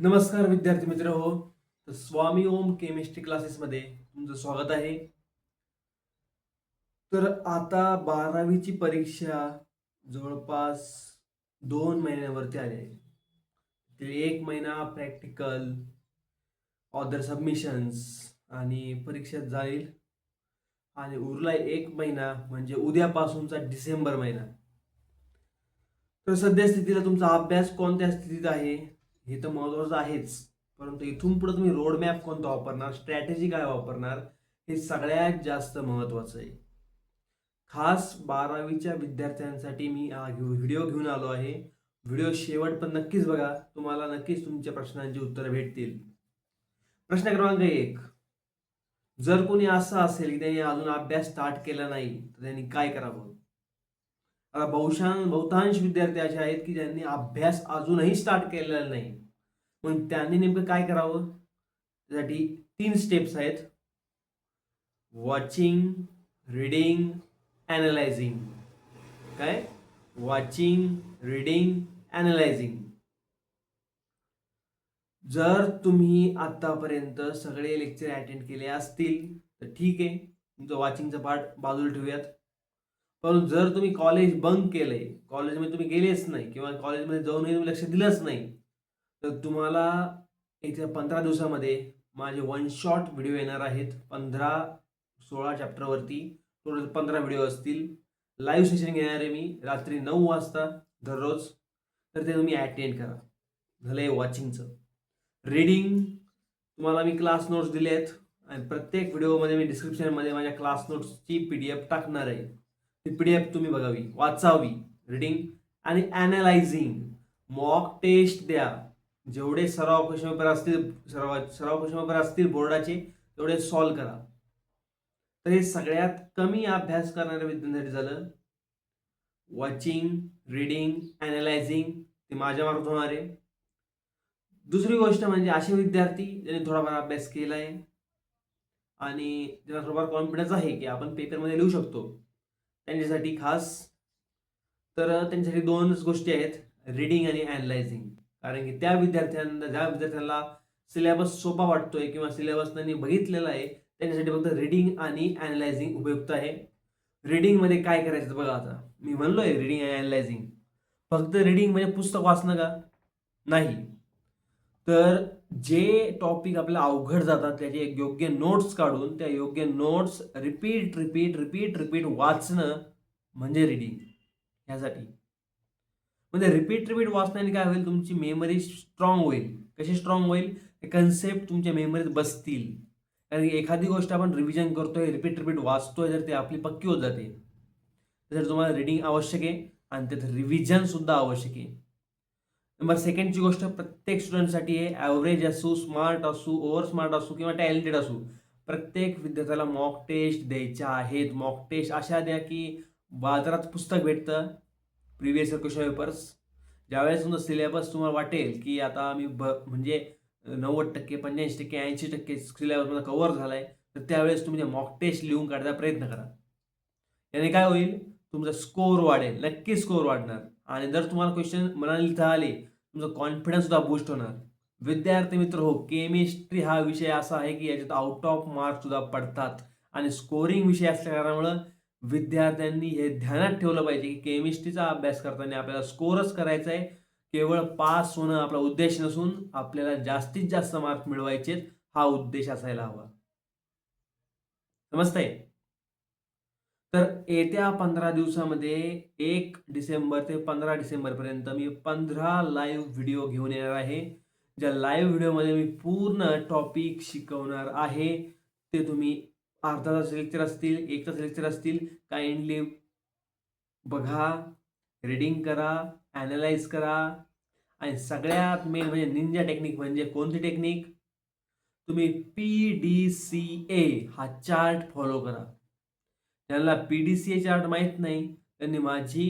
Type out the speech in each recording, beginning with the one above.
नमस्कार विद्यार्थी मित्र हो. तर स्वामी ओम केमिस्ट्री क्लासेसमध्ये तुमचं स्वागत आहे. तर आता बारावीची परीक्षा जवळपास दोन महिन्यावरती आली आहे. ते एक महिना प्रॅक्टिकल ऑदर सबमिशन्स आणि परीक्षा जाईल. आणि उरला एक महिना म्हणजे उद्यापासूनचा डिसेंबर महिना. तर सध्या स्थितीला तुमचा अभ्यास कोणत्या स्थितीत आहे? हे तर महत्वाचं आहेच. परंतु इथून पुढे तुम्ही रोड मॅप कोणता वापरणार? स्ट्रॅटेजी काय वापरणार? हे सगळ्यात जास्त महत्वाचं आहे. खास बारावीच्या विद्यार्थ्यांसाठी मी हा व्हिडिओ घेऊन आलो आहे. व्हिडिओ शेवट पण नक्कीच बघा. तुम्हाला नक्कीच तुमच्या प्रश्नांची उत्तरं भेटतील. प्रश्न क्रमांक एक. जर कोणी असं असेल की त्यांनी अजून अभ्यास स्टार्ट केला नाही तर त्यांनी काय करावं? बहुशां बहुशांश बहुतांश विद्यार्थी असे आहेत की ज्यांनी अभ्यास अजूनही स्टार्ट केलेला नाही. मग त्यांनी नेमकं काय करावं? त्यासाठी तीन स्टेप्स आहेत. वॉचिंग रीडिंग ॲनलायझिंग काय? वॉचिंग रीडिंग ॲनलायझिंग जर तुम्ही आतापर्यंत सगळे लेक्चर अटेंड केले असतील तर ठीक आहे. तुमचं वॉचिंगचा पार्ट बाजूला ठेवूयात. परंतु जर तुम्ही कॉलेज बंक केलंय कॉलेजमध्ये तुम्ही गेलेच नाही किंवा कॉलेजमध्ये जाऊनही तुम्ही लक्ष दिलंच नाही तर तुम्हाला येत्या पंधरा दिवसामध्ये माझे वन शॉट व्हिडिओ येणार आहेत. पंधरा सोळा चॅप्टरवरती टोटल पंधरा व्हिडिओ असतील. लाईव्ह सेशन घेणार आहे मी रात्री नऊ वाजता दररोज. तर ते तुम्ही अटेंड करा. झालं आहे वॉचिंगचं रीडिंग तुम्हाला मी क्लास नोट्स दिले आहेत आणि प्रत्येक व्हिडिओमध्ये मी डिस्क्रिप्शनमध्ये माझ्या क्लास नोट्सची पी डी एफ टाकणार आहे. ती पी डी एफ तुम्ही बघावी वाचावी रीडिंग आणि ॲनालायझिंग मॉक टेस्ट द्या. जेवढे सराव क्वेश्चन पेपर असतील सराव सराव क्वेश्चन पेपर असतील बोर्डाचे तेवढे सॉल्व करा. तर हे सगळ्यात कमी अभ्यास करणाऱ्या विद्यार्थ्यांसाठी झालं. वॉचिंग रीडिंग ॲनालायझिंग ते माझ्या मार्फत होणार आहे. दुसरी गोष्ट म्हणजे असे विद्यार्थी ज्यांनी थोडाफार अभ्यास केला आहे आणि ज्यांना थोडाफार कॉन्फिडन्स आहे की आपण पेपरमध्ये लिहू शकतो. त्यांच्यासाठी खास. तर त्यांच्यासाठी दोनच गोष्टी आहेत रीडिंग आणि ॲनलायझिंग कारण की त्या विद्यार्थ्यांना ज्या विद्यार्थ्यांना सिलेबस सोपा वाटतोय किंवा सिलेबस त्यांनी बघितलेला आहे त्यांच्यासाठी फक्त रीडिंग आणि ॲनलायझिंग उपयुक्त आहे. रीडिंगमध्ये काय करायचं बघा आता. मी म्हणलोय रीडिंग आणि ॲनलायझिंग फक्त रीडिंग म्हणजे पुस्तक वाचणं का? नाही. तर जे टॉपिक आपल्याला अवघड जातात त्याचे एक योग्य नोट्स काढून त्या योग्य notes repeat repeat repeat repeat वाचणं म्हणजे रिडिंग ह्यासाठी म्हणजे रिपीट रिपीट वाचण्याने काय होईल? तुमची मेमरी स्ट्रॉंग होईल. कशी स्ट्रॉंग होईल? कन्सेप्ट तुमच्या मेमरीत बसतील. कारण की एखादी गोष्ट आपण रिव्हिजन करतोय रिपीट रिपीट वाचतोय तर ते आपली पक्की होत जाते. तर तुम्हाला रिडिंग आवश्यक आहे आणि त्यात रिव्हिजन सुद्धा आवश्यक आहे. नंबर सेकंडची गोष्ट प्रत्येक स्टुडंटसाठी आहे. ॲव्हरेज असू स्मार्ट असू ओव्हर स्मार्ट असू किंवा टॅलेंटेड असू प्रत्येक विद्यार्थ्याला मॉक टेस्ट द्यायच्या आहेत. मॉक टेस्ट अशा द्या की बाजारात पुस्तक भेटतं. प्रिव्हियस क्वेश्चन पेपर्स ज्यावेळेस तुमचं सिलेबस तुम्हाला वाटेल की आता मी ब म्हणजे नव्वद टक्के पंच्याऐंशी टक्के ऐंशी टक्के सिलेबस माझा कव्हर झाला आहे तर त्यावेळेस तुम्ही मॉक टेस्ट लिहून काढायचा प्रयत्न करा. याने काय होईल? तुमचा स्कोअर वाढेल. नक्की स्कोअर वाढणार. आणि जर तुम्हाला क्वेश्चन मनाने लिहिता आले तुमचं कॉन्फिडन्स सुद्धा बूस्ट होणार. विद्यार्थी मित्र हो केमिस्ट्री हा विषय असा आहे की याच्यात आउट ऑफ मार्क्स सुद्धा पडतात. आणि स्कोरिंग विषय असल्या कारणामुळं विद्यार्थ्यांनी हे ध्यानात ठेवलं पाहिजे की केमिस्ट्रीचा अभ्यास करताना आपल्याला स्कोरच करायचा आहे केवळ पास होणं आपला उद्देश नसून आपल्याला जास्तीत जास्त मार्क मिळवायचे हा उद्देश असायला हवा. समजतंय? तर येत्या पंधरा दिवसामध्ये एक डिसेंबर ते पंधरा डिसेंबरपर्यंत मी पंधरा लाईव्ह व्हिडिओ घेऊन येणार आहे. ज्या लाईव्ह व्हिडिओमध्ये मी पूर्ण टॉपिक शिकवणार आहे ते तुम्ही अर्धा तास लेक्चर असतील एक तास लेक्चर असतील काइंडली बघा रीडिंग करा ॲनालाइज करा. आणि सगळ्यात मेन म्हणजे निंजा टेक्निक म्हणजे कोणती टेक्निक तुम्ही पी डी सी ए हा चार्ट फॉलो करा. ज्यांना P D C A chart माहीत नाही. त्यांनी माझी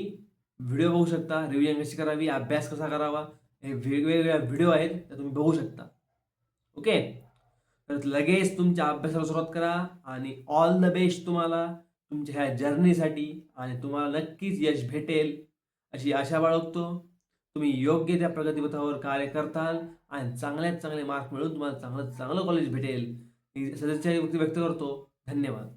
व्हिडिओ बघू शकता. रिव्हिजन कशी करावी अभ्यास कसा करावा. हे वेगवेगळ्या व्हिडिओ आहेत त्या तुम्ही बघू शकता. ओके तर लगेच तुमच्या अभ्यासाला सुरुवात करा आणि ऑल द बेस्ट तुम्हाला तुमच्या ह्या जर्नीसाठी आणि तुम्हाला नक्कीच यश भेटेल. अशी आशा बाळगतो. तुम्ही योग्य त्या प्रगतीपथावर कार्य करताल आणि चांगल्यात चांगले मार्क मिळून तुम्हाला चांगलं चांगलं कॉलेज भेटेल. ही सदस्य व्यक्त करतो. धन्यवाद.